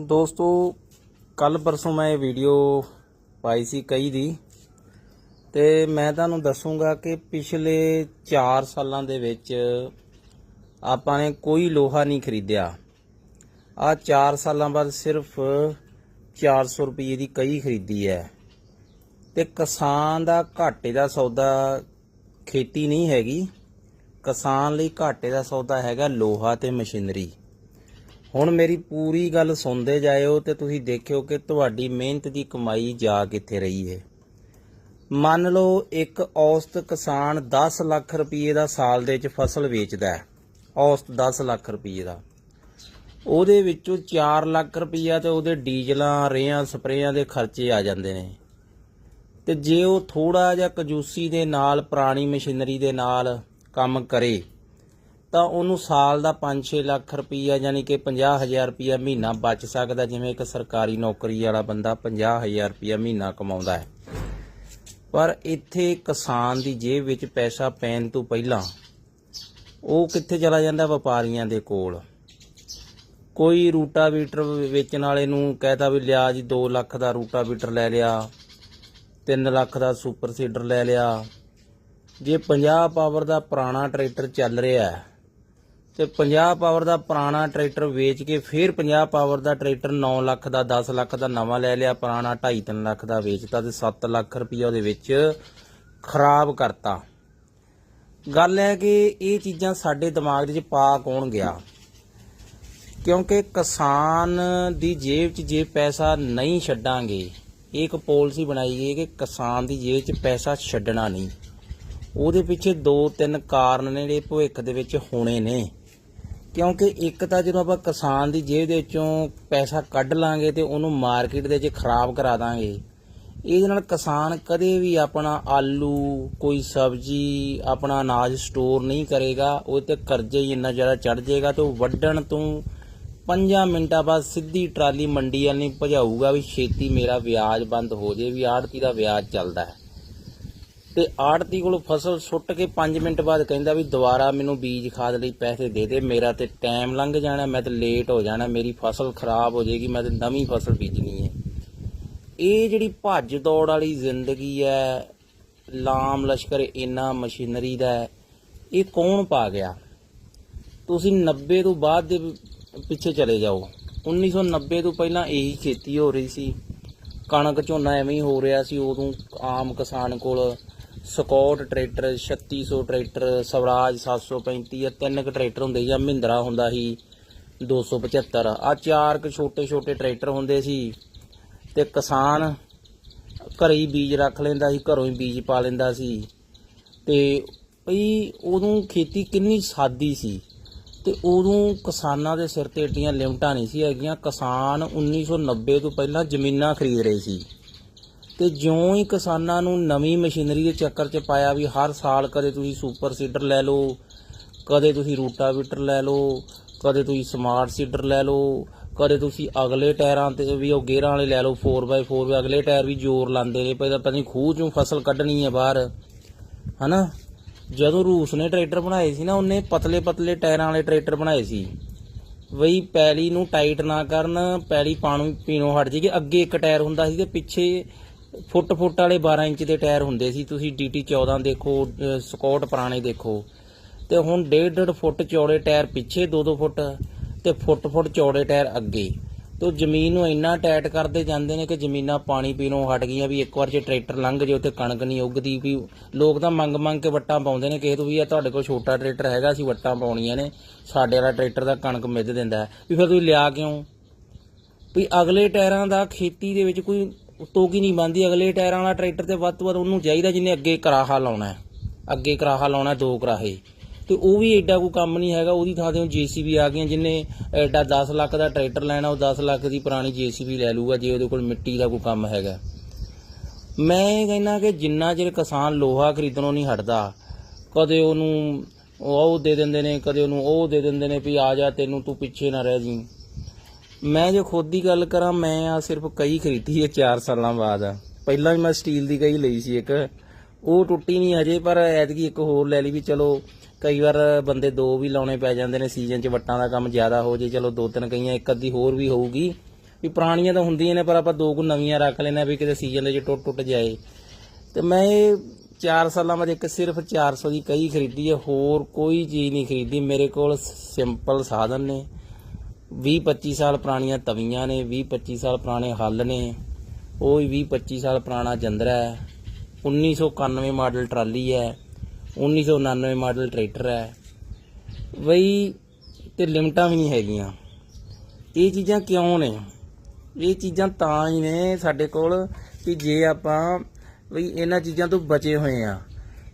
ਦੋਸਤੋ ਕੱਲ ਪਰਸੋਂ ਮੈਂ ਇਹ ਵੀਡੀਓ ਪਾਈ ਸੀ ਕਈ ਦੀ ਤੇ ਮੈਂ ਤੁਹਾਨੂੰ ਦੱਸੂਗਾ ਕਿ ਪਿਛਲੇ 4 ਸਾਲਾਂ ਦੇ ਵਿੱਚ ਆਪਾਂ ਨੇ ਕੋਈ ਲੋਹਾ ਨਹੀਂ ਖਰੀਦਿਆ। ਆ 4 ਸਾਲਾਂ ਬਾਅਦ ਸਿਰਫ 400 ਰੁਪਏ ਦੀ ਕਈ ਖਰੀਦੀ ਹੈ। ਤੇ ਕਿਸਾਨ ਦਾ ਘਾਟੇ ਦਾ ਸੌਦਾ ਖੇਤੀ ਨਹੀਂ ਹੈਗੀ। ਕਿਸਾਨ ਲਈ ਘਾਟੇ ਦਾ ਸੌਦਾ ਹੈਗਾ ਲੋਹਾ ਤੇ ਮਸ਼ੀਨਰੀ। ਹੁਣ ਮੇਰੀ ਪੂਰੀ ਗੱਲ ਸੁਣਦੇ ਜਾਇਓ ਤੇ ਤੁਸੀਂ ਦੇਖਿਓ ਕਿ ਤੁਹਾਡੀ ਮਿਹਨਤ ਦੀ ਕਮਾਈ ਜਾ ਕਿੱਥੇ ਰਹੀ ਹੈ। ਮੰਨ ਲਓ ਇੱਕ ਔਸਤ ਕਿਸਾਨ 10 ਲੱਖ ਰੁਪਏ ਦਾ ਸਾਲ ਦੇ ਵਿੱਚ ਫਸਲ ਵੇਚਦਾ ਹੈ। ਔਸਤ 10 ਲੱਖ ਰੁਪਏ ਦਾ। ਉਹਦੇ ਵਿੱਚੋਂ 4 ਲੱਖ ਰੁਪਈਆ ਤੇ ਉਹਦੇ ਡੀਜ਼ਲਾਂ, ਰੇਹਾਂ, ਸਪਰੇਆਂ ਦੇ ਖਰਚੇ ਆ ਜਾਂਦੇ ਨੇ। ਤੇ ਜੇ ਉਹ ਥੋੜਾ ਜਿਹਾ ਕਜੂਸੀ ਦੇ ਨਾਲ, ਪੁਰਾਣੀ ਮਸ਼ੀਨਰੀ ਦੇ ਨਾਲ ਕੰਮ ਕਰੇ ਤਾਂ ਉਹਨੂੰ ਸਾਲ ਦਾ 5-6 ਲੱਖ ਰੁਪਈਆ ਯਾਨੀ ਕਿ 50000 ਰੁਪਈਆ ਮਹੀਨਾ ਬਚ ਸਕਦਾ, ਜਿਵੇਂ ਇੱਕ ਸਰਕਾਰੀ ਨੌਕਰੀ ਵਾਲਾ ਬੰਦਾ 50000 ਰੁਪਈਆ ਮਹੀਨਾ ਕਮਾਉਂਦਾ ਹੈ। ਪਰ ਇੱਥੇ ਕਿਸਾਨ ਦੀ ਜੇਬ ਵਿੱਚ ਪੈਸਾ ਪੈਣ ਤੋਂ ਪਹਿਲਾਂ ਉਹ ਕਿੱਥੇ ਚਲਾ ਜਾਂਦਾ? ਵਪਾਰੀਆਂ ਦੇ ਕੋਲ। ਕੋਈ ਰੂਟਾਵੀਟਰ ਵੇਚਣ ਵਾਲੇ ਨੂੰ ਕਹਿਤਾ ਵੀ ਲਿਆ ਜੀ 2 ਲੱਖ ਦਾ ਰੂਟਾਵੀਟਰ ਲੈ ਲਿਆ 3 ਲੱਖ ਦਾ ਸੁਪਰ ਸੀਡਰ ਲੈ ਲਿਆ। ਜੇ 50 ਪਾਵਰ ਦਾ ਪੁਰਾਣਾ ਟਰੈਕਟਰ ਚੱਲ ਰਿਹਾ ਹੈ ਤੇ 50 ਪਾਵਰ ਦਾ ਪੁਰਾਣਾ ਟਰੈਕਟਰ ਵੇਚ ਕੇ ਫਿਰ 50 ਪਾਵਰ ਦਾ ਟਰੈਕਟਰ 9 ਲੱਖ ਦਾ 10 ਲੱਖ ਦਾ ਨਵਾਂ ਲੈ ਲਿਆ, ਪੁਰਾਣਾ 2.5 ਲੱਖ ਦਾ ਵੇਚਤਾ ਤੇ 7 ਲੱਖ ਰੁਪਈਆ ਉਹਦੇ ਵਿੱਚ ਖਰਾਬ ਕਰਤਾ। ਗੱਲ ਹੈ ਕਿ ਇਹ ਚੀਜ਼ਾਂ ਸਾਡੇ ਦਿਮਾਗ ਦੇ ਵਿੱਚ ਪਾ ਕੌਣ ਗਿਆ? ਕਿਉਂਕਿ ਕਿਸਾਨ ਦੀ ਜੇਬ 'ਚ ਜੇ ਪੈਸਾ ਨਹੀਂ ਛੱਡਾਂਗੇ, ਇਹ ਇੱਕ ਪਾਲਿਸੀ ਬਣਾਈ ਗਈ ਹੈ ਕਿ ਕਿਸਾਨ ਦੀ ਜੇਬ 'ਚ ਪੈਸਾ ਛੱਡਣਾ ਨਹੀਂ। ਉਹਦੇ ਪਿੱਛੇ ਦੋ ਤਿੰਨ ਕਾਰਨ ਨੇ ਜਿਹੜੇ ਭਵਿੱਖ ਦੇ ਵਿੱਚ ਹੋਣੇ ਨੇ। ਕਿਉਂਕਿ ਇੱਕ ਤਾਂ ਜਦੋਂ ਆਪਾਂ ਕਿਸਾਨ ਦੀ ਜੇਬ ਦੇ ਵਿੱਚੋਂ ਪੈਸਾ ਕੱਢ ਲਾਂਗੇ ਤੇ ਉਹਨੂੰ ਮਾਰਕੀਟ ਦੇ ਵਿੱਚ ਖਰਾਬ ਕਰਾ ਦਾਂਗੇ, ਇਹਦੇ ਨਾਲ ਕਿਸਾਨ ਕਦੇ ਵੀ ਆਪਣਾ ਆਲੂ, ਕੋਈ ਸਬਜ਼ੀ, ਆਪਣਾ ਅਨਾਜ ਸਟੋਰ ਨਹੀਂ ਕਰੇਗਾ ਉਹ ਤੇ ਕਰਜ਼ੇ ਹੀ ਇੰਨਾ ਜ਼ਿਆਦਾ ਚੜ ਜਾਏਗਾ ਤੇ ਉਹ ਵੱਢਣ ਤੋਂ 5 ਮਿੰਟਾਂ ਬਾਅਦ ਸਿੱਧੀ ਟਰਾਲੀ ਮੰਡੀ ਵੱਲ ਭਜਾਊਗਾ ਵੀ ਛੇਤੀ ਮੇਰਾ ਵਿਆਜ ਬੰਦ ਹੋ ਜੇ ਵੀ ਆੜਤੀ ਦਾ ਵਿਆਜ ਚੱਲਦਾ ਹੈ। ਤੇ ਆੜਤੀ ਕੋਲੋਂ ਫਸਲ ਸੁੱਟ ਕੇ 5 ਮਿੰਟ ਬਾਅਦ ਕਹਿੰਦਾ ਵੀ ਦੁਬਾਰਾ ਮੈਨੂੰ ਬੀਜ ਖਾਦ ਲਈ ਪੈਸੇ ਦੇ ਦੇ, ਮੇਰਾ ਤੇ ਟਾਈਮ ਲੰਘ ਜਾਣਾ, ਮੈਂ ਤੇ ਲੇਟ ਹੋ ਜਾਣਾ, ਮੇਰੀ ਫਸਲ ਖਰਾਬ ਹੋ ਜਾਏਗੀ, ਮੈਂ ਤੇ ਨਵੀਂ ਫਸਲ ਬੀਜਣੀ ਹੈ। ਇਹ ਜਿਹੜੀ ਭੱਜ ਦੌੜ ਵਾਲੀ ਜ਼ਿੰਦਗੀ ਹੈ, ਲਾਮ ਲਸ਼ਕਰ ਇਨਾ ਮਸ਼ੀਨਰੀ ਦਾ ਇਹ ਕੌਣ ਪਾ ਗਿਆ? ਤੁਸੀਂ 90 ਤੋਂ ਬਾਅਦ ਦੇ ਪਿੱਛੇ ਚਲੇ ਜਾਓ। 1990 ਤੋਂ ਪਹਿਲਾਂ ਇਹੀ ਖੇਤੀ ਹੋ ਰਹੀ ਸੀ। ਕਣਕ ਝੋਨਾ ਐਵੇਂ ਹੀ ਹੋ ਰਿਹਾ ਸੀ, ਉਦੋਂ ਆਮ ਕਿਸਾਨ ਕੋਲ ਸਕੌਟ ਟਰੈਕਟਰ 3600 ਟਰੈਕਟਰ, ਸਵਰਾਜ 735 ਇਹ ਤਿੰਨ ਕੁ ਟਰੈਕਟਰ ਹੁੰਦੇ ਸੀ ਜਾਂ ਮਹਿੰਦਰਾ ਹੁੰਦਾ ਸੀ 275 ਆ ਚਾਰ ਕੁ ਛੋਟੇ ਛੋਟੇ ਟਰੈਕਟਰ ਹੁੰਦੇ ਸੀ ਤੇ ਕਿਸਾਨ ਘਰੇ ਹੀ ਬੀਜ ਰੱਖ ਲੈਂਦਾ ਸੀ, ਘਰੋਂ ਹੀ ਬੀਜ ਪਾ ਲੈਂਦਾ ਸੀ। ਤੇ ਭਈ ਉਦੋਂ ਖੇਤੀ ਕਿੰਨੀ ਸਾਦੀ ਸੀ ਤੇ ਉਦੋਂ ਕਿਸਾਨਾਂ ਦੇ ਸਿਰ ਤੇ ਏਡੀਆਂ ਲਿਮਟਾਂ ਨਹੀਂ ਸੀ ਹੈਗੀਆਂ। ਕਿਸਾਨ 1990 ਤੋਂ ਪਹਿਲਾਂ ਜ਼ਮੀਨਾਂ ਖਰੀਦ ਰਹੇ ਸੀ। ਤੇ ਜਿਉਂ ਹੀ ਕਿਸਾਨਾਂ ਨੂੰ ਨਵੀਂ ਮਸ਼ੀਨਰੀ ਦੇ ਚੱਕਰ 'ਚ ਪਾਇਆ ਵੀ ਹਰ ਸਾਲ ਕਦੇ ਤੁਸੀਂ ਸੁਪਰ ਸੀਡਰ ਲੈ ਲਓ, ਕਦੇ ਤੁਸੀਂ ਰੂਟਾਵੀਟਰ ਲੈ ਲਓ, ਕਦੇ ਤੁਸੀਂ ਸਮਾਰਟ ਸੀਡਰ ਲੈ ਲਓ, ਕਦੇ ਤੁਸੀਂ ਅਗਲੇ ਟਾਇਰਾਂ ਤੇ ਵੀ ਉਹ ਗੇਅਰਾਂ ਵਾਲੇ ਲੈ ਲਓ 4x4 ਵੀ ਅਗਲੇ ਟਾਇਰ ਵੀ ਜ਼ੋਰ ਲਾਉਂਦੇ ਨੇ, ਪਹਿਲਾਂ ਪਤਾ ਨਹੀਂ ਖੂਹ ਚੋਂ ਫਸਲ ਕੱਢਣੀ ਹੈ ਬਾਹਰ, ਹਨਾ? ਜਦੋਂ ਰੂਸ ਨੇ ਟਰੈਕਟਰ ਬਣਾਏ ਸੀ ਨਾ, ਉਹਨੇ ਪਤਲੇ ਪਤਲੇ ਟਾਇਰਾਂ ਵਾਲੇ ਟਰੈਕਟਰ ਬਣਾਏ ਸੀ। ਵਈ ਪੈਲੀ ਨੂੰ ਟਾਈਟ ਨਾ ਕਰਨ, ਪੈਲੀ ਪਾਣੀ, ਪੀਣੋਂ ਹਟ ਜੇਗੀ ਅੱਗੇ ਇੱਕ ਟਾਇਰ ਹੁੰਦਾ ਸੀ ਤੇ ਪਿੱਛੇ ਫੁੱਟ ਫੁੱਟ ਵਾਲੇ 12 ਇੰਚ ਦੇ ਟਾਇਰ ਹੁੰਦੇ ਸੀ। ਤੁਸੀਂ ਡੀਟੀ 14 ਦੇਖੋ, ਅਹ ਸਕੌਟ ਪੁਰਾਣੇ ਦੇਖੋ। ਤੇ ਹੁਣ 1.5 ਫੁੱਟ ਚੌੜੇ ਟਾਇਰ ਪਿੱਛੇ 2-2 ਫੁੱਟ ਤੇ ਫੁੱਟ ਫੁੱਟ ਚੌੜੇ ਟਾਇਰ ਅੱਗੇ। ਤੋਂ ਜ਼ਮੀਨ ਨੂੰ ਇੰਨਾ ਟਾਈਟ ਕਰਦੇ ਜਾਂਦੇ ਨੇ ਕਿ ਜ਼ਮੀਨਾਂ ਪਾਣੀ ਪੀਣੋਂ ਹਟ ਗਈਆਂ ਵੀ ਇੱਕ ਵਾਰ ਜੇ ਟਰੈਕਟਰ ਲੰਘ ਜੇ, ਉੱਥੇ ਕਣਕ ਨਹੀਂ ਉੱਗਦੀ ਵੀ ਲੋਕ ਤਾਂ ਮੰਗ ਮੰਗ ਕੇ ਵੱਟਾਂ ਪਾਉਂਦੇ ਨੇ, ਕਿਸੇ ਤੋਂ ਵੀ ਆ ਤੁਹਾਡੇ ਕੋਲ ਛੋਟਾ ਟਰੈਕਟਰ ਹੈਗਾ ਸੀ ਵੱਟਾਂ ਪਾਉਣੀਆਂ ਨੇ, ਸਾਡੇ ਵਾਲਾ ਟਰੈਕਟਰ ਦਾ ਕਣਕ ਮਿੱਧ ਦਿੰਦਾ। ਵੀ ਫਿਰ ਤੁਸੀਂ ਲਿਆ ਕਿਉਂ? ਵੀ ਅਗਲੇ ਟਾਇਰਾਂ ਦਾ ਖੇਤੀ ਦੇ ਵਿੱਚ ਕੋਈ ਤੋਕੀ ਨਹੀਂ ਬੰਦੀ ਅਗਲੇ ਟਾਇਰਾਂ ਵਾਲਾ ਟਰੈਕਟਰ ਤੇ ਵੱਧ ਤੋਂ ਵੱਧ ਉਹਨੂੰ ਚਾਹੀਦਾ ਜਿਹਨੇ ਅੱਗੇ ਕਰਾਹਾ ਲਾਉਣਾ ਅੱਗੇ ਕਰਾਹਾ ਲਾਉਣਾ, ਦੋ ਕਰਾਹੇ। ਤੇ ਉਹ ਵੀ ਐਡਾ ਕੋਈ ਕੰਮ ਨਹੀਂ ਹੈਗਾ, ਉਹਦੀ ਥਾਂ ਤੇ ਹੁਣ ਜੀਸੀਬੀ ਆ ਗਈਆਂ ਜਿੰਨੇ ਐਡਾ 10 ਲੱਖ ਦਾ ਟਰੈਕਟਰ ਲੈਣਾ, ਉਹ 10 ਲੱਖ ਦੀ ਪੁਰਾਣੀ ਜੀਸੀਬੀ ਲੈ ਲੂਗਾ ਜੇ ਉਹਦੇ ਕੋਲ ਮਿੱਟੀ ਦਾ ਕੋਈ ਕੰਮ ਹੈਗਾ। ਮੈਂ ਇਹ ਕਹਿੰਦਾ ਕਿ ਜਿੰਨਾ ਚਿਰ ਕਿਸਾਨ ਲੋਹਾ ਖਰੀਦਣੋਂ ਨਹੀਂ ਹਟਦਾ, ਕਦੇ ਉਹਨੂੰ ਉਹ ਦੇ ਦਿੰਦੇ ਨੇ, ਕਦੇ ਉਹਨੂੰ ਉਹ ਦੇ ਦਿੰਦੇ ਨੇ ਵੀ ਆ ਜਾ, ਤੈਨੂੰ ਤੂੰ ਪਿੱਛੇ ਨਾ ਰਹਿ ਜੀ ਮੈਂ ਜੋ ਖੁਦ ਦੀ ਗੱਲ ਕਰਾਂ, ਮੈਂ ਆ ਸਿਰਫ ਕਈ ਖਰੀਦੀ ਹੈ 4 ਸਾਲਾਂ ਬਾਅਦ। ਪਹਿਲਾਂ ਵੀ ਮੈਂ ਸਟੀਲ ਦੀ ਕਈ ਲਈ ਸੀ ਇੱਕ। ਉਹ ਟੁੱਟੀ ਨਹੀਂ ਹਜੇ, ਪਰ ਐਤਕੀ ਇੱਕ ਹੋਰ ਲੈ ਲਈ ਵੀ ਚਲੋ, ਕਈ ਵਾਰ ਬੰਦੇ ਦੋ ਵੀ ਲਾਉਣੇ ਪੈ ਜਾਂਦੇ ਨੇ ਸੀਜ਼ਨ 'ਚ ਵੱਟਾਂ ਦਾ ਕੰਮ ਜ਼ਿਆਦਾ ਹੋ ਜੇ, ਚਲੋ ਦੋ ਤਿੰਨ ਕਈਆਂ ਇੱਕ ਅੱਧੀ ਹੋਰ ਵੀ ਹੋਊਗੀ। ਵੀ ਪੁਰਾਣੀਆਂ ਤਾਂ ਹੁੰਦੀਆਂ ਨੇ, ਪਰ ਆਪਾਂ ਦੋ ਕੁ ਨਵੀਆਂ ਰੱਖ ਲੈਣਾ ਵੀ ਕਿਤੇ ਸੀਜ਼ਨ ਦੇ ਚ ਟੁੱਟ ਟੁੱਟ ਜਾਏ। ਤੇ ਮੈਂ ਇਹ 4 ਸਾਲਾਂ ਵਿੱਚ ਇੱਕ ਸਿਰਫ 400 ਦੀ ਕਈ ਖਰੀਦੀ ਹੈ, ਹੋਰ ਕੋਈ ਚੀਜ਼ ਨਹੀਂ ਖਰੀਦੀ। ਮੇਰੇ ਕੋਲ ਸਿੰਪਲ ਸਾਧਨ ਨੇ। 20 25 ਸਾਲ ਪੁਰਾਣੀਆਂ ਤਵੀਆਂ ਨੇ 20 25 ਸਾਲ ਪੁਰਾਣੇ ਹੱਲ ਨੇ, ਉਹ 20 25 ਸਾਲ ਪੁਰਾਣਾ ਜੰਦਰਾ ਹੈ। 1991 ਮਾਡਲ ਟਰਾਲੀ ਹੈ 1999 ਮਾਡਲ ਟਰੈਕਟਰ ਹੈ। ਬਈ, ਤੇ ਲਿਮਟਾਂ ਵੀ ਨਹੀਂ ਹੈਗੀਆਂ। ਇਹ ਚੀਜ਼ਾਂ ਕਿਉਂ ਨੇ? ਇਹ ਚੀਜ਼ਾਂ ਤਾਂ ਹੀ ਨੇ ਸਾਡੇ ਕੋਲ ਕਿ ਜੇ ਆਪਾਂ ਬਈ ਇਹਨਾਂ ਚੀਜ਼ਾਂ ਤੋਂ ਬਚੇ ਹੋਏ ਆ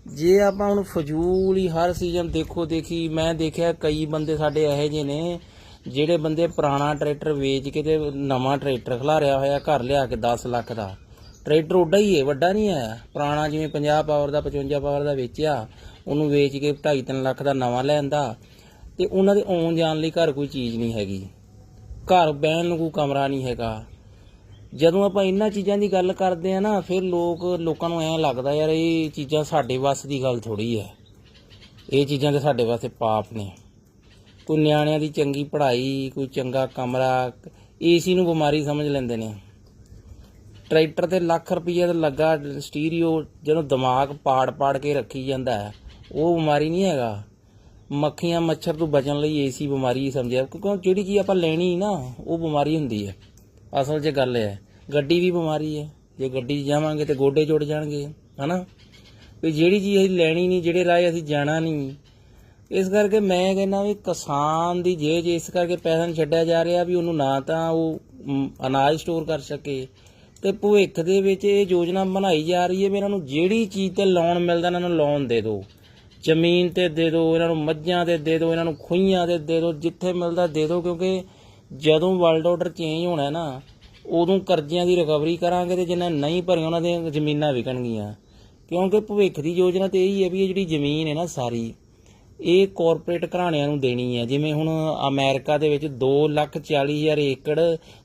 ਜੇ ਆਪਾਂ ਹੁਣ ਫਜ਼ੂਲ ਹੀ ਹਰ ਸੀਜ਼ਨ ਦੇਖੋ ਦੇਖੀ ਮੈਂ ਦੇਖਿਆ ਕਈ ਬੰਦੇ ਸਾਡੇ ਇਹੋ ਜਿਹੇ ਨੇ ਜਿਹੜੇ ਬੰਦੇ ਪੁਰਾਣਾ ਟਰੈਕਟਰ ਵੇਚ ਕੇ ਤੇ ਨਵਾਂ ਟਰੈਕਟਰ ਖਿਲਾਰਿਆ ਹੋਇਆ, ਘਰ ਲਿਆ ਕੇ 10 ਲੱਖ ਦਾ। ਟਰੈਕਟਰ ਉੱਡਾ ਹੀ ਹੈ ਵੱਡਾ ਨਹੀਂ ਹੈ। ਪੁਰਾਣਾ ਜਿਵੇਂ 50 ਪਾਵਰ ਦਾ 55 ਪਾਵਰ ਦਾ ਵੇਚਿਆ, ਉਹਨੂੰ ਵੇਚ ਕੇ 2.5 ਲੱਖ ਦਾ ਨਵਾਂ ਲੈਂਦਾ। ਤੇ ਉਹਨਾਂ ਦੇ ਆਉਣ ਜਾਣ ਲਈ ਘਰ ਕੋਈ ਚੀਜ਼ ਨਹੀਂ ਹੈਗੀ। ਘਰ ਬਹਿਣ ਨੂੰ ਕੋਈ ਕਮਰਾ ਨਹੀਂ ਹੈਗਾ। ਜਦੋਂ ਆਪਾਂ ਇਹਨਾਂ ਚੀਜ਼ਾਂ ਦੀ ਗੱਲ ਕਰਦੇ ਆ ਨਾ, ਫਿਰ ਲੋਕ ਲੋਕਾਂ ਨੂੰ ਐਂ ਲੱਗਦਾ ਯਾਰ, ਇਹ ਚੀਜ਼ਾਂ ਸਾਡੇ ਵੱਸ ਦੀ ਗੱਲ ਥੋੜੀ ਹੈ। ਇਹ ਚੀਜ਼ਾਂ ਤੇ ਸਾਡੇ ਵਾਸਤੇ ਪਾਪ ਨੇ। ਕੋਈ ਨਿਆਣਿਆਂ ਦੀ ਚੰਗੀ ਪੜ੍ਹਾਈ, ਕੋਈ ਚੰਗਾ ਕਮਰਾ, ਏਸੀ ਨੂੰ ਬਿਮਾਰੀ ਸਮਝ ਲੈਂਦੇ ਨੇ। ਟਰੈਕਟਰ ਤੇ ਲੱਖ ਰੁਪਈਆ ਦਾ ਲੱਗਾ, ਸਟੀਰੀਓ ਜਦੋਂ ਦਿਮਾਗ ਪਾੜ ਪਾੜ ਕੇ ਰੱਖੀ ਜਾਂਦਾ ਹੈ, ਉਹ ਬਿਮਾਰੀ ਨਹੀਂ ਹੈਗਾ। ਮੱਖੀਆਂ ਮੱਛਰ ਤੋਂ ਬਚਣ ਲਈ ਏਸੀ ਬਿਮਾਰੀ ਸਮਝਿਆ, ਕਿਉਂਕਿ ਜਿਹੜੀ ਚੀਜ਼ ਆਪਾਂ ਲੈਣੀ ਨਾ, ਉਹ ਬਿਮਾਰੀ ਹੁੰਦੀ ਹੈ। ਅਸਲ 'ਚ ਗੱਲ ਇਹ ਹੈ, ਗੱਡੀ ਵੀ ਬਿਮਾਰੀ ਹੈ। ਜੇ ਗੱਡੀ 'ਚ ਜਾਵਾਂਗੇ ਤੇ ਗੋਡੇ ਜੁੜ ਜਾਣਗੇ, ਹਨਾ? ਵੀ ਜਿਹੜੀ ਚੀਜ਼ ਅਸੀਂ ਲੈਣੀ ਨਹੀਂ, ਜਿਹੜੇ ਰਾਹ ਅਸੀਂ ਜਾਣਾ ਨਹੀਂ ਇਸ ਕਰਕੇ ਮੈਂ ਕਹਿੰਦਾ ਵੀ ਕਿਸਾਨ ਦੀ ਜੇ ਜੇ ਇਸ ਕਰਕੇ ਪੈਸਾ ਨਹੀਂ ਛੱਡਿਆ ਜਾ ਰਿਹਾ ਵੀ ਉਹਨੂੰ ਨਾ ਤਾਂ ਉਹ ਅਨਾਜ ਸਟੋਰ ਕਰ ਸਕੇ। ਤੇ ਭਵਿੱਖ ਦੇ ਵਿੱਚ ਇਹ ਯੋਜਨਾ ਬਣਾਈ ਜਾ ਰਹੀ ਹੈ ਵੀ ਇਹਨਾਂ ਨੂੰ ਜਿਹੜੀ ਚੀਜ਼ ਤੇ ਲੋਨ ਮਿਲਦਾ ਇਹਨਾਂ ਨੂੰ ਲੋਨ ਦੇ ਦਿਓ। ਜ਼ਮੀਨ ਤੇ ਦੇ ਦਿਓ, ਇਹਨਾਂ ਨੂੰ ਮੱਝਾਂ ਤੇ ਦੇ ਦਿਓ, ਇਹਨਾਂ ਨੂੰ ਖੁਈਆਂ ਤੇ ਦੇ ਦਿਓ, ਜਿੱਥੇ ਮਿਲਦਾ ਦੇ ਦਿਓ, ਕਿਉਂਕਿ ਜਦੋਂ ਵਰਲਡ ਆਰਡਰ ਚੇਂਜ ਹੋਣਾ ਨਾ, ਉਦੋਂ ਕਰਜ਼ਿਆਂ ਦੀ ਰਿਕਵਰੀ ਕਰਾਂਗੇ ਤੇ ਜਿਨ੍ਹਾਂ ਨਹੀਂ ਭਰੀਆਂ ਉਹਨਾਂ ਦੀਆਂ ਜ਼ਮੀਨਾਂ ਵਿਕਣਗੀਆਂ। ਕਿਉਂਕਿ ਭਵਿੱਖ ਦੀ ਯੋਜਨਾ ਤੇ ਇਹੀ ਹੈ ਵੀ ਇਹ ਜਿਹੜੀ ਜ਼ਮੀਨ ਹੈ ਨਾ ਸਾਰੀ ਇਹ ਕਾਰਪੋਰੇਟ ਘਰਾਣਿਆਂ ਨੂੰ ਦੇਣੀ ਹੈ। ਜਿਵੇਂ ਹੁਣ ਅਮਰੀਕਾ ਦੇ ਵਿੱਚ 240000 ਏਕੜ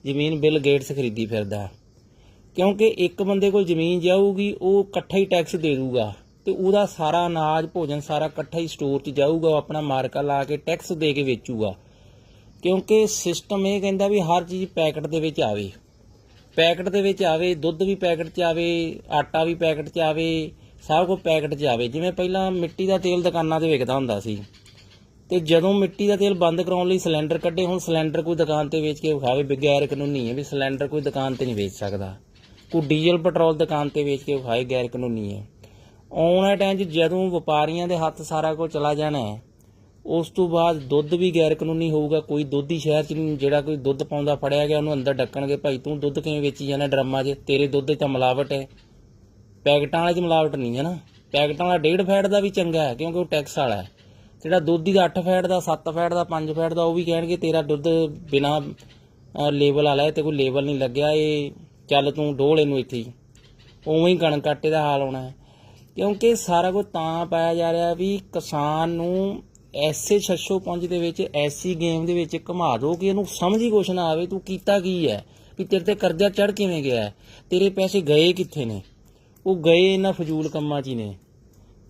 ਜ਼ਮੀਨ ਬਿਲ ਗੇਟਸ ਖਰੀਦੀ ਫਿਰਦਾ। ਕਿਉਂਕਿ ਇੱਕ ਬੰਦੇ ਕੋਲ ਜ਼ਮੀਨ ਜਾਊਗੀ, ਉਹ ਇਕੱਠਾ ਹੀ ਟੈਕਸ ਦੇ ਦੂਗਾ ਤੇ ਉਹਦਾ ਸਾਰਾ ਅਨਾਜ, ਭੋਜਨ ਸਾਰਾ ਇਕੱਠਾ ਹੀ ਸਟੋਰ 'ਚ ਜਾਊਗਾ, ਉਹ ਆਪਣਾ ਮਾਰਕਾ ਲਾ ਕੇ ਟੈਕਸ ਦੇ ਕੇ ਵੇਚੂਗਾ। ਕਿਉਂਕਿ ਸਿਸਟਮ ਇਹ ਕਹਿੰਦਾ ਵੀ ਹਰ ਚੀਜ਼ ਪੈਕਟ ਦੇ ਵਿੱਚ ਆਵੇ। ਪੈਕਟ ਦੇ ਵਿੱਚ ਆਵੇ, ਦੁੱਧ ਵੀ ਪੈਕਟ 'ਚ ਆਵੇ, ਆਟਾ ਵੀ ਪੈਕਟ 'ਚ ਆਵੇ ਸਭ ਕੁਝ ਪੈਕਟ 'ਚ ਆਵੇ। ਜਿਵੇਂ ਪਹਿਲਾਂ ਮਿੱਟੀ ਦਾ ਤੇਲ ਦੁਕਾਨਾਂ ਤੇ ਵਿਕਦਾ ਹੁੰਦਾ ਸੀ। ਤੇ ਜਦੋਂ ਮਿੱਟੀ ਦਾ ਤੇਲ ਬੰਦ ਕਰਾਉਣ ਲਈ ਸਿਲੰਡਰ ਕੱਢੇ, ਹੁਣ ਸਿਲੰਡਰ ਕੋਈ ਦੁਕਾਨ ਤੇ ਵੇਚ ਕੇ ਵਿਖਾਵੇ। ਬਗੈਰ ਕਾਨੂੰਨੀ ਹੈ ਵੀ ਸਿਲੰਡਰ ਕੋਈ ਦੁਕਾਨ ਤੇ ਨਹੀਂ ਵੇਚ ਸਕਦਾ। ਕੋਈ ਡੀਜ਼ਲ, ਪੈਟਰੋਲ ਦੁਕਾਨ ਤੇ ਵੇਚ ਕੇ ਵਿਖਾਏ, ਗੈਰ ਕਾਨੂੰਨੀ ਹੈ। ਆਉਣ ਵਾਲੇ ਟਾਈਮ 'ਚ ਜਦੋਂ ਵਪਾਰੀਆਂ ਦੇ ਹੱਥ ਸਾਰਾ ਕੁਝ ਚਲਾ ਜਾਣਾ ਹੈ, ਉਸ ਤੋਂ ਬਾਅਦ ਦੁੱਧ ਵੀ ਗੈਰ ਕਾਨੂੰਨੀ ਹੋਊਗਾ। ਕੋਈ ਦੁੱਧ ਹੀ ਸ਼ਹਿਰ 'ਚ ਜਿਹੜਾ ਕੋਈ ਦੁੱਧ ਪਾਉਂਦਾ, ਫੜਿਆ ਗਿਆ, ਉਹਨੂੰ ਅੰਦਰ ਡੱਕਣਗੇ ਭਾਈ ਤੂੰ ਦੁੱਧ ਕਿਵੇਂ ਵੇਚੀ ਜਾਂਦਾ ਡਰਮਾਂ 'ਚ? ਤੇਰੇ ਦੁੱਧ 'ਚ ਤਾਂ ਮਿਲਾਵਟ ਹੈ। ਪੈਕਟਾਂ ਵਾਲੇ 'ਚ ਮਿਲਾਵਟ ਨਹੀਂ ਹੈ ਨਾ। ਪੈਕਟਾਂ ਵਾਲਾ ਡੇਢ ਫੈਟ ਦਾ ਵੀ ਚੰਗਾ ਹੈ, ਕਿਉਂਕਿ ਉਹ ਟੈਕਸ ਵਾਲਾ ਹੈ। ਜਿਹੜਾ ਦੁੱਧ ਦਾ 8 ਫੈਟ ਦਾ 7 ਫੈਟ ਦਾ 5 ਫੈਟ ਦਾ, ਉਹ ਵੀ ਕਹਿਣਗੇ ਤੇਰਾ ਦੁੱਧ ਬਿਨਾ ਲੇਬਲ ਵਾਲਾ ਹੈ ਤੇ ਕੋਈ ਲੇਬਲ ਨਹੀਂ ਲੱਗਿਆ, ਇਹ ਚੱਲ ਤੂੰ ਡੋਲ ਇਹਨੂੰ ਇੱਥੇ ਹੀ। ਉਵੇਂ ਹੀ ਕਣਕ ਆਟੇ ਦਾ ਹਾਲ ਹੋਣਾ ਹੈ। ਕਿਉਂਕਿ ਸਾਰਾ ਕੁਝ ਤਾਂ ਪਾਇਆ ਜਾ ਰਿਹਾ ਵੀ ਕਿਸਾਨ ਨੂੰ ਐਸੇ ਛੱਛੋ ਪੰਜ ਦੇ ਵਿੱਚ, ਐਸੀ ਗੇਮ ਦੇ ਵਿੱਚ ਘੁਮਾ ਦਿਓ ਕਿ ਇਹਨੂੰ ਸਮਝ ਹੀ ਕੁਛ ਨਾ ਆਵੇ ਤੂੰ ਕੀਤਾ ਕੀ ਹੈ, ਵੀ ਤੇਰੇ ਤੇ ਕਰਜ਼ਾ ਚੜ ਕਿਵੇਂ ਗਿਆ ਹੈ? ਤੇਰੇ ਪੈਸੇ ਗਏ ਕਿੱਥੇ ਨੇ। ਉਹ ਗਏ ਇਹਨਾਂ ਫਜ਼ੂਲ ਕੰਮਾਂ 'ਚ ਹੀ ਨੇ।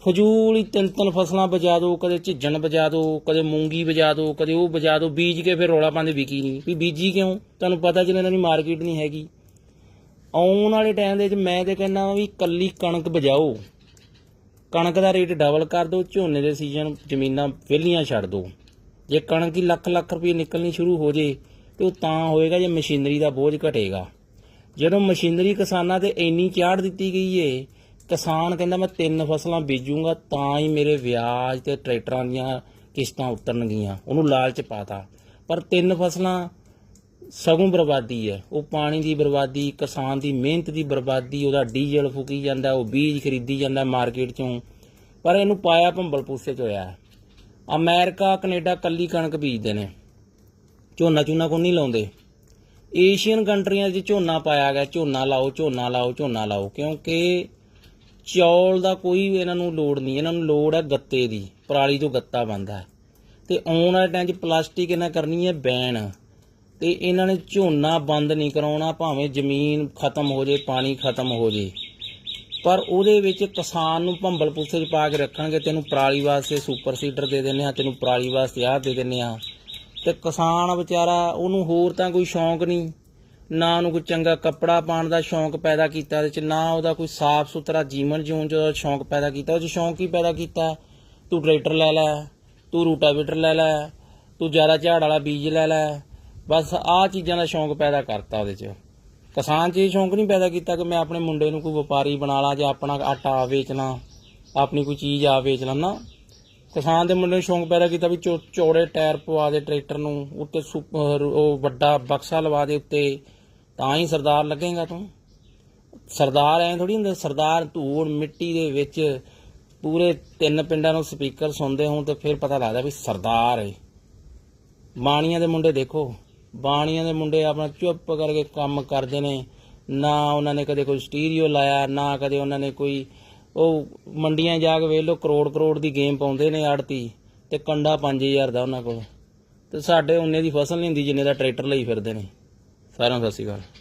ਫਜ਼ੂਲ ਹੀ ਤਿੰਨ ਤਿੰਨ ਫਸਲਾਂ ਬਜਾ ਦਿਓ ਕਦੇ ਝਿੱਜਣ ਬਜਾ ਦਿਓ ਕਦੇ ਮੂੰਗੀ ਬਜਾ ਦਿਓ ਕਦੇ ਉਹ ਬਜਾ ਦਿਓ ਬੀਜ ਕੇ ਫਿਰ ਰੌਲਾ ਪਾਉਂਦੇ ਵਿਕੀ ਨਹੀਂ। ਵੀ ਬੀਜੀ ਕਿਉਂ? ਤੁਹਾਨੂੰ ਪਤਾ ਚੱਲ ਇਹਨਾਂ ਦੀ ਮਾਰਕੀਟ ਨਹੀਂ ਹੈਗੀ। ਆਉਣ ਵਾਲੇ ਟਾਈਮ ਦੇ ਵਿੱਚ ਮੈਂ ਤੇ ਕਹਿੰਦਾ ਵੀ ਕੱਲੀ ਕਣਕ ਬਜਾਓ ਕਣਕ ਦਾ ਰੇਟ ਡਬਲ ਕਰ ਦਿਓ ਝੋਨੇ ਦੇ ਸੀਜ਼ਨ ਜ਼ਮੀਨਾਂ ਵਿਹਲੀਆਂ ਛੱਡ ਦਿਓ ਜੇ ਕਣਕ ਦੀ ਲੱਖ ਲੱਖ ਰੁਪਏ ਨਿਕਲਣੀ ਸ਼ੁਰੂ ਹੋ ਜੇ, ਤੇ ਉਹ ਤਾਂ ਹੋਏਗਾ ਜੇ ਮਸ਼ੀਨਰੀ ਦਾ ਬੋਝ ਘਟੇਗਾ। ਜਦੋਂ ਮਸ਼ੀਨਰੀ ਕਿਸਾਨਾਂ ਤੇ ਇੰਨੀ ਚਾੜ ਦਿੱਤੀ ਗਈ ਏ, ਕਿਸਾਨ ਕਹਿੰਦਾ ਮੈਂ ਤਿੰਨ ਫਸਲਾਂ ਬੀਜੂੰਗਾ, ਤਾਂ ਹੀ ਮੇਰੇ ਵਿਆਜ ਤੇ ਟਰੈਕਟਰਾਂ ਦੀਆਂ ਕਿਸ਼ਤਾਂ ਉਤਰਨਗੀਆਂ। ਉਹਨੂੰ ਲਾਲਚ ਪਾਤਾ। ਪਰ ਤਿੰਨ ਫਸਲਾਂ ਸਗੋਂ ਬਰਬਾਦੀ ਹੈ ਉਹ ਪਾਣੀ ਦੀ ਬਰਬਾਦੀ, ਕਿਸਾਨ ਦੀ ਮਿਹਨਤ ਦੀ ਬਰਬਾਦੀ, ਉਹਦਾ ਡੀਜ਼ਲ ਫੂਕੀ ਜਾਂਦਾ, ਉਹ ਬੀਜ ਖਰੀਦੀ ਜਾਂਦਾ ਮਾਰਕੀਟ ਚੋਂ। ਪਰ ਇਹਨੂੰ ਪਾਇਆ ਭੰਬਲ ਪੂਸੇ ਚ ਹੋਇਆ। ਹੈ। ਅਮਰੀਕਾ, ਕੈਨੇਡਾ ਕੱਲੀ ਕਣਕ ਬੀਜਦੇ ਨੇ। ਝੋਨਾ ਝੂਨਾ ਕੋਈ ਨਹੀਂ ਲਾਉਂਦੇ। ਏਸ਼ੀਅਨ ਕੰਟਰੀਆਂ 'ਚ ਝੋਨਾ ਪਾਇਆ ਗਿਆ, ਝੋਨਾ ਲਾਓ ਝੋਨਾ ਲਾਓ ਝੋਨਾ ਲਾਓ, ਕਿਉਂਕਿ ਚੌਲ ਦਾ ਕੋਈ ਇਹਨਾਂ ਨੂੰ ਲੋੜ ਨਹੀਂ, ਇਹਨਾਂ ਨੂੰ ਲੋੜ ਹੈ ਗੱਤੇ ਦੀ, ਪਰਾਲੀ ਤੋਂ ਗੱਤਾ ਬਣਦਾ ਹੈ। ਤੇ ਆਉਣ ਵਾਲੇ ਟਾਈਮ 'ਚ ਪਲਾਸਟਿਕ ਇਹਨਾਂ ਕਰਨੀ ਹੈ ਬੈਨ। ਤੇ ਇਹਨਾਂ ਨੇ ਝੋਨਾ ਬੰਦ ਨਹੀਂ ਕਰਾਉਣਾ, ਭਾਵੇਂ ਜ਼ਮੀਨ ਖਤਮ ਹੋ ਜੇ, ਪਾਣੀ ਖਤਮ ਹੋ ਜੇ। ਪਰ ਉਹਦੇ ਵਿੱਚ ਕਿਸਾਨ ਨੂੰ ਭੰਬਲ ਪੁੱਸੇ 'ਚ ਪਾ ਕੇ ਰੱਖਣਗੇ, ਤੈਨੂੰ ਪਰਾਲੀ ਵਾਸਤੇ ਸੁਪਰ ਸੀਡਰ ਦੇ ਦਿੰਦੇ ਆ ਤੈਨੂੰ ਪਰਾਲੀ ਵਾਸਤੇ ਆਹ ਦੇ ਦਿੰਦੇ ਆ ਤੇ ਕਿਸਾਨ ਵਿਚਾਰਾ, ਉਹਨੂੰ ਹੋਰ ਤਾਂ ਕੋਈ ਸ਼ੌਂਕ ਨਹੀਂ। ਨਾ ਉਹਨੂੰ ਕੋਈ ਚੰਗਾ ਕੱਪੜਾ ਪਾਉਣ ਦਾ ਸ਼ੌਂਕ ਪੈਦਾ ਕੀਤਾ, ਉਹਦੇ ਚ ਨਾ ਉਹਦਾ ਕੋਈ ਸਾਫ਼ ਸੁਥਰਾ ਜੀਵਨ ਜਿਉਣ ਦਾ ਸ਼ੌਂਕ ਪੈਦਾ ਕੀਤਾ। ਉਹ ਚ ਸ਼ੌਂਕ ਹੀ ਪੈਦਾ ਕੀਤਾ? ਤੂੰ ਟਰੈਕਟਰ ਲੈ ਲੈ, ਤੂੰ ਰੂਟਾਵੇਟਰ ਲੈ ਲੈ, ਤੂੰ ਜ਼ਿਆਦਾ ਝਾੜ ਵਾਲਾ ਬੀਜ ਲੈ ਲੈ। ਬਸ ਆਹ ਚੀਜ਼ਾਂ ਦਾ ਸ਼ੌਂਕ ਪੈਦਾ ਕਰਤਾ ਉਹਦੇ ਚ। ਕਿਸਾਨ 'ਚ ਇਹ ਸ਼ੌਂਕ ਨਹੀਂ ਪੈਦਾ ਕੀਤਾ ਕਿ ਮੈਂ ਆਪਣੇ ਮੁੰਡੇ ਨੂੰ ਕੋਈ ਵਪਾਰੀ ਬਣਾ ਲਾਂ ਜਾਂ ਆਪਣਾ ਆਟਾ ਆ ਵੇਚਣਾ, ਆਪਣੀ ਕੋਈ ਚੀਜ਼ ਆ ਵੇਚ ਲਾਂ ਨਾ। ਕਿਸਾਨ ਦੇ ਮੁੰਡੇ ਨੂੰ ਸ਼ੌਂਕ ਪੈਦਾ ਕੀਤਾ ਵੀ ਚੋ ਚੌੜੇ ਟਾਇਰ ਪਵਾ ਦੇ ਟਰੈਕਟਰ ਨੂੰ, ਉੱਤੇ ਸੁ- ਅਹ ਉਹ ਵੱਡਾ ਬਕਸਾ ਲਵਾ ਦੇ ਉੱਤੇ, ਤਾਂ ਹੀ ਸਰਦਾਰ ਲੱਗੇਗਾ ਤੂੰ। ਸਰਦਾਰ ਐ ਥੋੜੀ ਹੁੰਦਾ, ਸਰਦਾਰ ਧੂੜ ਮਿੱਟੀ ਦੇ ਵਿੱਚ ਪੂਰੇ ਤਿੰਨ ਪਿੰਡਾਂ ਨੂੰ ਸਪੀਕਰ ਸੁਣਦੇ ਹੋਣ ਤੇ ਫਿਰ ਪਤਾ ਲੱਗਦਾ ਵੀ ਸਰਦਾਰ ਏ। ਬਾਣੀਆਂ ਦੇ ਮੁੰਡੇ ਦੇਖੋ, ਬਾਣੀਆਂ ਦੇ ਮੁੰਡੇ ਆਪਣਾ ਚੁੱਪ ਕਰਕੇ ਕੰਮ ਕਰਦੇ ਨੇ, ਨਾ ਉਹਨਾਂ ਨੇ ਕਦੇ ਕੋਈ ਸਟੀਰੀਓ ਲਾਇਆ, ਨਾ ਕਦੇ ਉਹਨਾਂ ਨੇ ਕੋਈ ਉਹ ਮੰਡੀਆਂ ਜਾ ਕੇ ਵੇਖ ਲਓ ਕਰੋੜ ਕਰੋੜ ਦੀ ਗੇਮ ਪਾਉਂਦੇ ਨੇ ਆੜਤੀ ਤੇ ਕੰਡਾ 5000 ਦਾ ਉਹਨਾਂ ਕੋਲ। ਤੇ ਸਾਡੇ ਉਹਨੇ ਦੀ ਫਸਲ ਨਹੀਂ ਹੁੰਦੀ ਜਿੰਨੇ ਦਾ ਟਰੈਕਟਰ ਲਈ ਫਿਰਦੇ ਨੇ। ਸਾਰਿਆਂ ਨੂੰ ਸਤਿ ਸ਼੍ਰੀ ਅਕਾਲ।